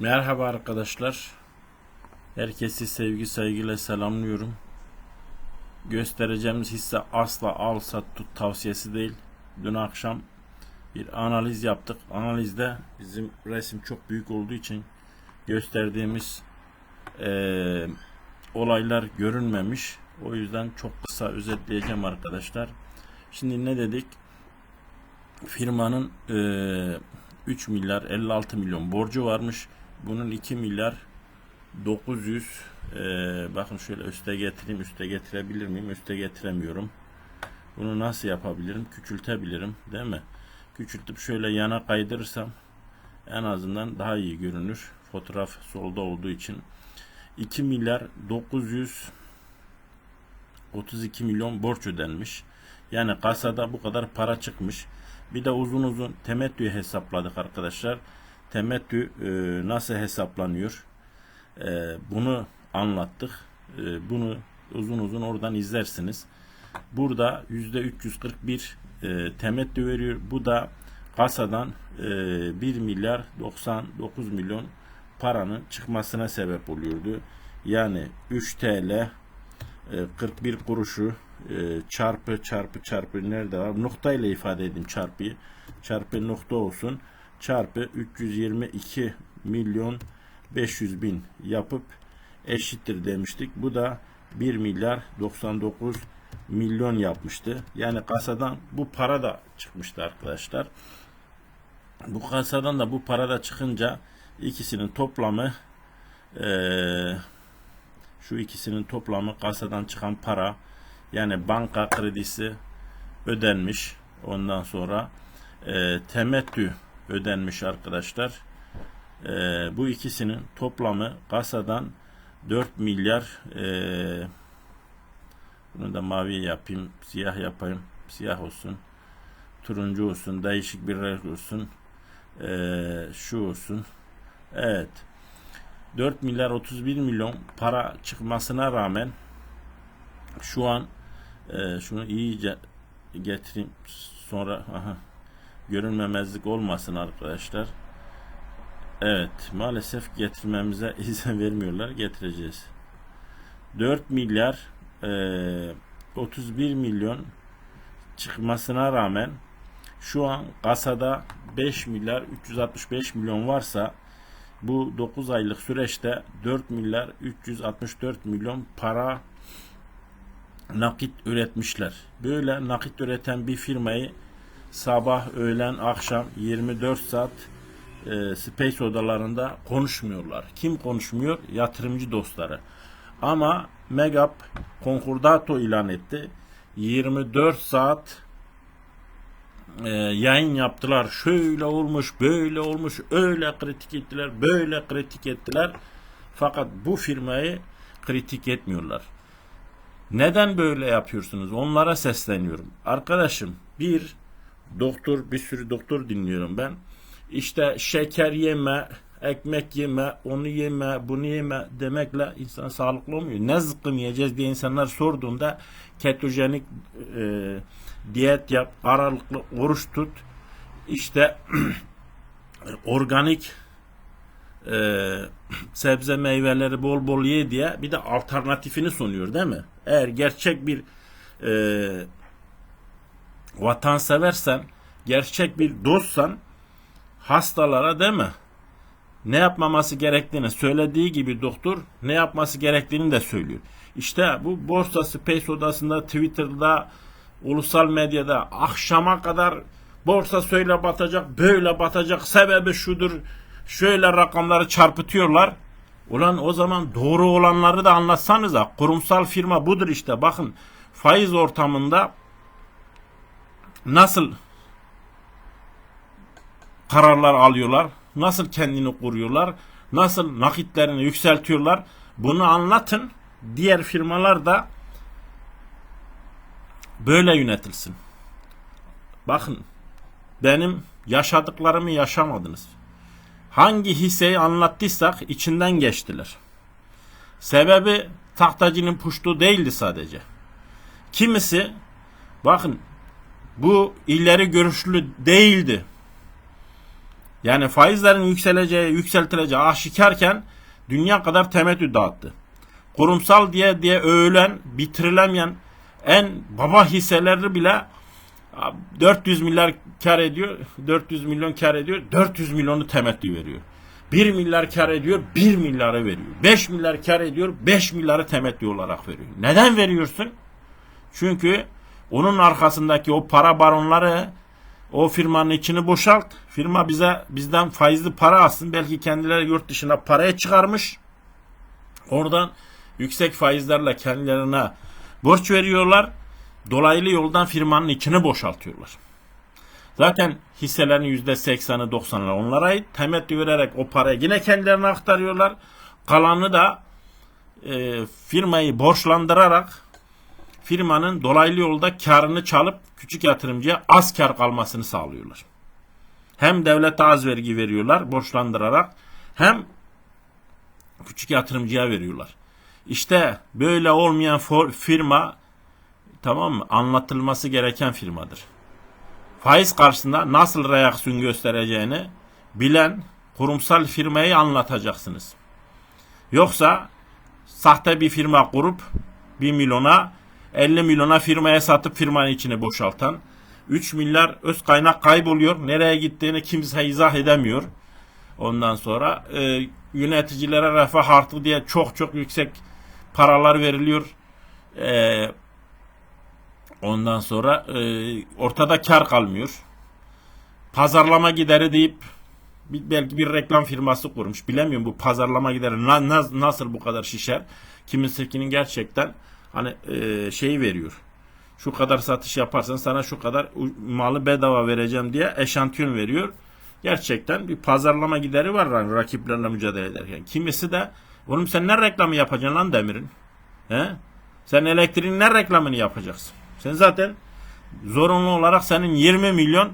Merhaba arkadaşlar. Herkesi sevgi saygıyla selamlıyorum. Göstereceğimiz hisse asla al sat tut tavsiyesi değil. Dün akşam bir analiz yaptık. Analizde bizim resim çok büyük olduğu için gösterdiğimiz eee, olaylar görünmemiş. O yüzden çok kısa özetleyeceğim arkadaşlar. Şimdi ne dedik? Firmanın eee 3 milyar 56 milyon borcu varmış. Bunun 2 milyar 900 eee, bakın şöyle üste getireyim. Üste getirebilir miyim? Üste getiremiyorum. Bunu nasıl yapabilirim? Küçültebilirim, değil mi? Küçültüp şöyle yana kaydırırsam en azından daha iyi görünür. Fotoğraf solda olduğu için. 2 milyar 932 milyon borç ödenmiş. Yani kasada bu kadar para çıkmış. Bir de uzun uzun temettü hesapladık arkadaşlar. Temettü e, nasıl hesaplanıyor? E, bunu anlattık. E, bunu uzun uzun oradan izlersiniz. Burada yüzde 341 e, temettü veriyor. Bu da kasadan e, 1 milyar 99 milyon paranın çıkmasına sebep oluyordu. Yani 3 TL e, 41 kuruşu e, çarpı çarpı çarpı nerede var? Nokta ile ifade edeyim çarpıyı. Çarpı nokta olsun. Çarpı 322 milyon 500 bin yapıp eşittir demiştik. Bu da 1 milyar 99 milyon yapmıştı. Yani kasadan bu para da çıkmıştı arkadaşlar. Bu kasadan da bu para da çıkınca ikisinin toplamı eee şu ikisinin toplamı kasadan çıkan para yani banka kredisi ödenmiş. Ondan sonra e, temettü ödenmiş arkadaşlar. E, bu ikisinin toplamı kasadan 4 milyar e, bunu da mavi yapayım, siyah yapayım, siyah olsun, turuncu olsun, değişik bir renk olsun, e, şu olsun. Evet. 4 milyar 31 milyon para çıkmasına rağmen şu an e, şunu iyice getireyim sonra aha, görünmemezlik olmasın arkadaşlar. Evet maalesef getirmemize izin vermiyorlar getireceğiz. 4 milyar e, 31 milyon çıkmasına rağmen şu an kasada 5 milyar 365 milyon varsa bu 9 aylık süreçte 4 milyar 364 milyon para nakit üretmişler. Böyle nakit üreten bir firmayı sabah, öğlen, akşam 24 saat e, space odalarında konuşmuyorlar. Kim konuşmuyor? Yatırımcı dostları. Ama Megap konkordato ilan etti. 24 saat e, yayın yaptılar. Şöyle olmuş, böyle olmuş, öyle kritik ettiler, böyle kritik ettiler. Fakat bu firmayı kritik etmiyorlar. Neden böyle yapıyorsunuz? Onlara sesleniyorum. Arkadaşım bir doktor bir sürü doktor dinliyorum ben. İşte şeker yeme, ekmek yeme, onu yeme, bunu yeme demekle insan sağlıklı olmuyor. Ne zıkkım yiyeceğiz diye insanlar sorduğunda ketojenik e, diyet yap, aralıklı oruç tut, işte organik e, sebze meyveleri bol bol ye diye bir de alternatifini sunuyor değil mi? Eğer gerçek bir e, vatanseversen, gerçek bir dostsan hastalara değil mi? Ne yapmaması gerektiğini söylediği gibi doktor ne yapması gerektiğini de söylüyor. İşte bu borsa space odasında Twitter'da ulusal medyada akşama kadar borsa söyle batacak böyle batacak sebebi şudur şöyle rakamları çarpıtıyorlar. Ulan o zaman doğru olanları da anlatsanıza. Kurumsal firma budur işte. Bakın faiz ortamında nasıl kararlar alıyorlar, nasıl kendini kuruyorlar, nasıl nakitlerini yükseltiyorlar. Bunu anlatın. Diğer firmalar da böyle yönetilsin. Bakın benim yaşadıklarımı yaşamadınız. Hangi hisseyi anlattıysak içinden geçtiler. Sebebi tahtacının puştu değildi sadece. Kimisi bakın bu ileri görüşlü değildi. Yani faizlerin yükseleceği, yükseltileceği aşikarken dünya kadar temettü dağıttı. Kurumsal diye diye övülen, bitirilemeyen en baba hisseleri bile 400 milyar kar ediyor, 400 milyon kar ediyor, 400 milyonu temettü veriyor. 1 milyar kar ediyor, 1 milyarı veriyor. 5 milyar kar ediyor, 5 milyarı temettü olarak veriyor. Neden veriyorsun? Çünkü onun arkasındaki o para baronları o firmanın içini boşalt. Firma bize bizden faizli para alsın. Belki kendileri yurt dışına paraya çıkarmış. Oradan yüksek faizlerle kendilerine borç veriyorlar. Dolaylı yoldan firmanın içini boşaltıyorlar. Zaten hisselerin %80'ı 90'ı onlara ait. Temettü vererek o parayı yine kendilerine aktarıyorlar. Kalanı da e, firmayı borçlandırarak firmanın dolaylı yolda karını çalıp küçük yatırımcıya az kar kalmasını sağlıyorlar. Hem devlete az vergi veriyorlar borçlandırarak hem küçük yatırımcıya veriyorlar. İşte böyle olmayan firma tamam mı? Anlatılması gereken firmadır. Faiz karşısında nasıl reaksiyon göstereceğini bilen kurumsal firmayı anlatacaksınız. Yoksa sahte bir firma kurup 1 milyona 50 milyona firmaya satıp firmanın içine boşaltan 3 milyar öz kaynak kayboluyor. Nereye gittiğini kimse izah edemiyor. Ondan sonra e, yöneticilere refah artı diye çok çok yüksek paralar veriliyor. E, ondan sonra e, ortada kar kalmıyor. Pazarlama gideri deyip belki bir reklam firması kurmuş. Bilemiyorum bu pazarlama gideri na, na, nasıl bu kadar şişer. Kimisekinin gerçekten hani e, şey veriyor. Şu kadar satış yaparsan sana şu kadar malı bedava vereceğim diye eşantiyon veriyor. Gerçekten bir pazarlama gideri var yani rakiplerle mücadele ederken. Kimisi de oğlum sen ne reklamı yapacaksın lan demirin? He? Sen elektriğin ne reklamını yapacaksın? Sen zaten zorunlu olarak senin 20 milyon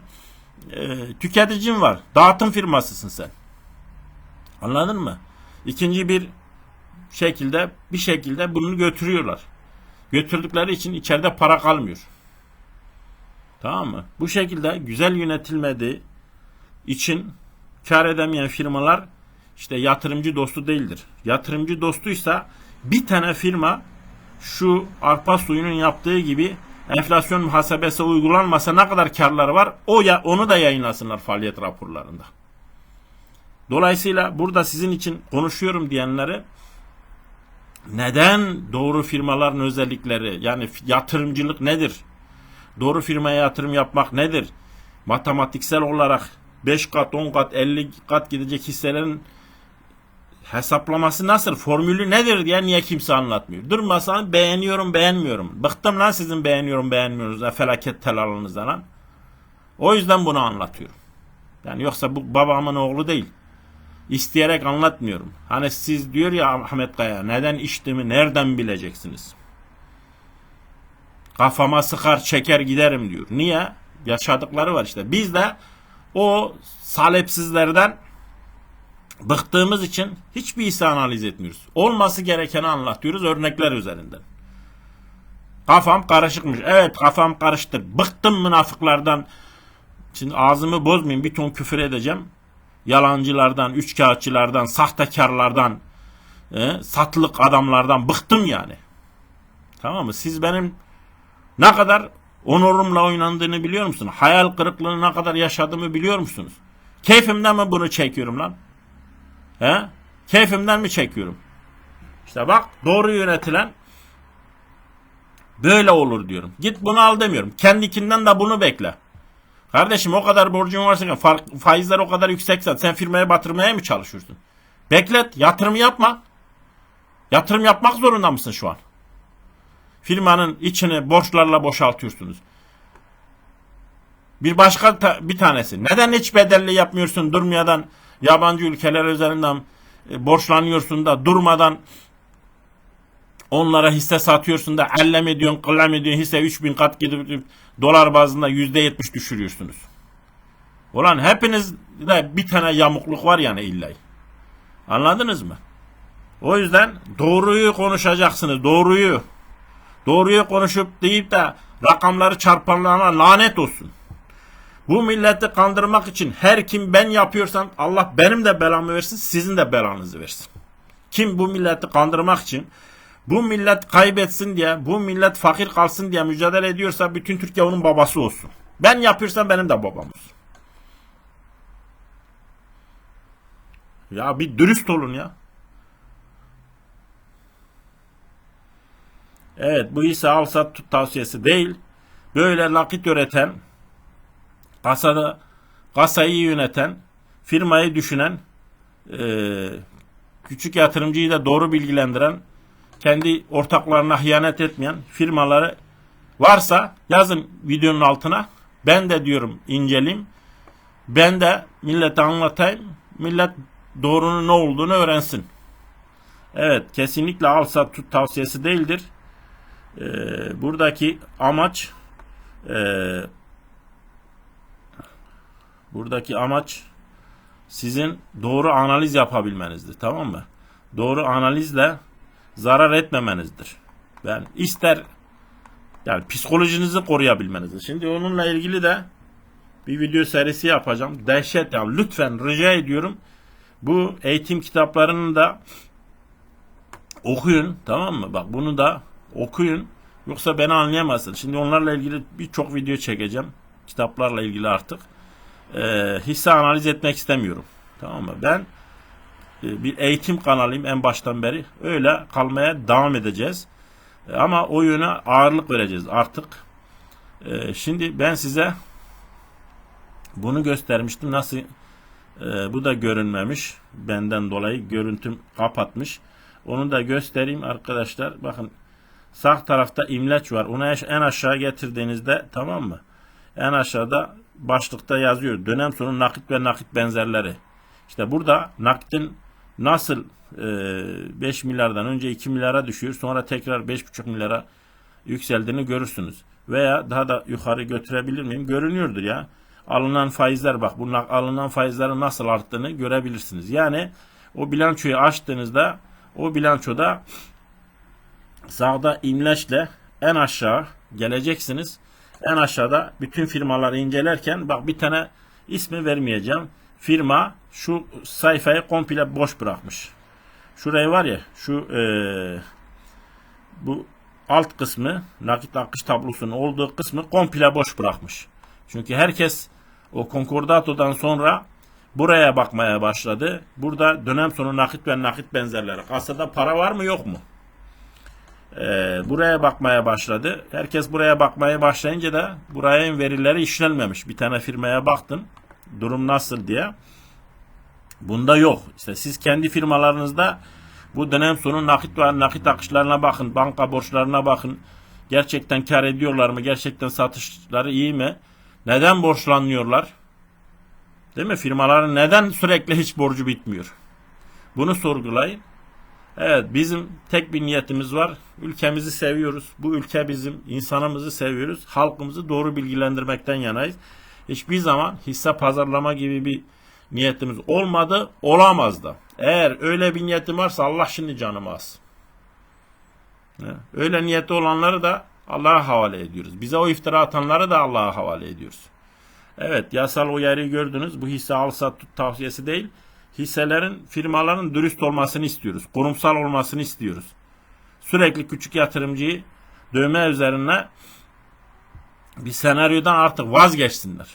e, tüketicin var. Dağıtım firmasısın sen. Anladın mı? İkinci bir şekilde bir şekilde bunu götürüyorlar. Götürdükleri için içeride para kalmıyor. Tamam mı? Bu şekilde güzel yönetilmediği için kar edemeyen firmalar işte yatırımcı dostu değildir. Yatırımcı dostuysa bir tane firma şu arpa suyunun yaptığı gibi enflasyon muhasebesi uygulanmasa ne kadar karları var o ya onu da yayınlasınlar faaliyet raporlarında. Dolayısıyla burada sizin için konuşuyorum diyenleri neden doğru firmaların özellikleri yani yatırımcılık nedir? Doğru firmaya yatırım yapmak nedir? Matematiksel olarak 5 kat, 10 kat, 50 kat gidecek hisselerin hesaplaması nasıl? Formülü nedir diye niye kimse anlatmıyor? Durmasan beğeniyorum, beğenmiyorum. Bıktım lan sizin beğeniyorum, beğenmiyoruz. Felaket telalınızdan lan. O yüzden bunu anlatıyorum. Yani yoksa bu babamın oğlu değil. İsteyerek anlatmıyorum. Hani siz diyor ya Ahmet Kaya neden içtiğimi nereden bileceksiniz? Kafama sıkar çeker giderim diyor. Niye? Yaşadıkları var işte. Biz de o salepsizlerden bıktığımız için hiçbir hisse analiz etmiyoruz. Olması gerekeni anlatıyoruz örnekler üzerinden. Kafam karışıkmış. Evet kafam karıştı. Bıktım münafıklardan. Şimdi ağzımı bozmayayım bir ton küfür edeceğim yalancılardan, üçkağıtçılardan, sahtekarlardan, e, satılık adamlardan bıktım yani. Tamam mı? Siz benim ne kadar onurumla oynandığını biliyor musunuz? Hayal kırıklığını ne kadar yaşadığımı biliyor musunuz? Keyfimden mi bunu çekiyorum lan? He? Keyfimden mi çekiyorum? İşte bak doğru yönetilen böyle olur diyorum. Git bunu al demiyorum. Kendikinden de bunu bekle. Kardeşim o kadar borcun varsa faizler o kadar yüksekse sen firmaya batırmaya mı çalışıyorsun? Beklet yatırım yapma. Yatırım yapmak zorunda mısın şu an? Firmanın içini borçlarla boşaltıyorsunuz. Bir başka ta, bir tanesi. Neden hiç bedelli yapmıyorsun durmadan yabancı ülkeler üzerinden e, borçlanıyorsun da durmadan onlara hisse satıyorsun da ellem ediyorsun, kıllem ediyorsun hisse 3000 kat gidip dolar bazında %70 düşürüyorsunuz. Ulan hepinizde bir tane yamukluk var yani illa. Anladınız mı? O yüzden doğruyu konuşacaksınız. Doğruyu. Doğruyu konuşup deyip de rakamları çarpanlarına lanet olsun. Bu milleti kandırmak için her kim ben yapıyorsam Allah benim de belamı versin, sizin de belanızı versin. Kim bu milleti kandırmak için bu millet kaybetsin diye, bu millet fakir kalsın diye mücadele ediyorsa bütün Türkiye onun babası olsun. Ben yapıyorsam benim de babam olsun. Ya bir dürüst olun ya. Evet bu ise al sat tut tavsiyesi değil. Böyle nakit üreten, kasada kasayı yöneten, firmayı düşünen, eee, küçük yatırımcıyı da doğru bilgilendiren, kendi ortaklarına hıyanet etmeyen firmaları varsa yazın videonun altına. Ben de diyorum inceleyeyim. Ben de millete anlatayım. Millet doğrunun ne olduğunu öğrensin. Evet kesinlikle al sat tut tavsiyesi değildir. Ee, buradaki amaç ee, buradaki amaç sizin doğru analiz yapabilmenizdir. Tamam mı? Doğru analizle zarar etmemenizdir. Ben ister yani psikolojinizi koruyabilmenizdir. Şimdi onunla ilgili de bir video serisi yapacağım. Dehşet ya lütfen rica ediyorum. Bu eğitim kitaplarını da okuyun tamam mı? Bak bunu da okuyun. Yoksa beni anlayamazsın. Şimdi onlarla ilgili birçok video çekeceğim. Kitaplarla ilgili artık. Ee, hisse analiz etmek istemiyorum. Tamam mı? Ben bir eğitim kanalıyım en baştan beri. Öyle kalmaya devam edeceğiz. E, Ama o yöne ağırlık vereceğiz artık. E, Şimdi ben size bunu göstermiştim. Nasıl e, bu da görünmemiş. Benden dolayı görüntüm kapatmış. Onu da göstereyim arkadaşlar. Bakın sağ tarafta imleç var. Onu en aşağı getirdiğinizde tamam mı? En aşağıda başlıkta yazıyor. Dönem sonu nakit ve nakit benzerleri. İşte burada nakitin nasıl e, 5 milyardan önce 2 milyara düşüyor sonra tekrar 5,5 milyara yükseldiğini görürsünüz. Veya daha da yukarı götürebilir miyim? Görünüyordur ya. Alınan faizler bak bu na- alınan faizlerin nasıl arttığını görebilirsiniz. Yani o bilançoyu açtığınızda o bilançoda sağda imleçle en aşağı geleceksiniz. En aşağıda bütün firmaları incelerken bak bir tane ismi vermeyeceğim. Firma şu sayfayı komple boş bırakmış. Şurayı var ya şu eee, bu alt kısmı nakit akış tablosunun olduğu kısmı komple boş bırakmış. Çünkü herkes o konkordatodan sonra buraya bakmaya başladı. Burada dönem sonu nakit ve nakit benzerleri. Kasada para var mı yok mu? Ee, buraya bakmaya başladı. Herkes buraya bakmaya başlayınca da buraya verileri işlenmemiş. Bir tane firmaya baktım. Durum nasıl diye. Bunda yok. İşte siz kendi firmalarınızda bu dönem sonu nakit ve nakit akışlarına bakın. Banka borçlarına bakın. Gerçekten kar ediyorlar mı? Gerçekten satışları iyi mi? Neden borçlanıyorlar? Değil mi? Firmaların neden sürekli hiç borcu bitmiyor? Bunu sorgulayın. Evet bizim tek bir niyetimiz var. Ülkemizi seviyoruz. Bu ülke bizim. insanımızı seviyoruz. Halkımızı doğru bilgilendirmekten yanayız. Hiçbir zaman hisse pazarlama gibi bir niyetimiz olmadı. Olamaz da. Eğer öyle bir niyetim varsa Allah şimdi canımı alsın. Öyle niyeti olanları da Allah'a havale ediyoruz. Bize o iftira atanları da Allah'a havale ediyoruz. Evet yasal uyarıyı gördünüz. Bu hisse al sat tut tavsiyesi değil. Hisselerin firmaların dürüst olmasını istiyoruz. Kurumsal olmasını istiyoruz. Sürekli küçük yatırımcıyı dövme üzerine bir senaryodan artık vazgeçsinler.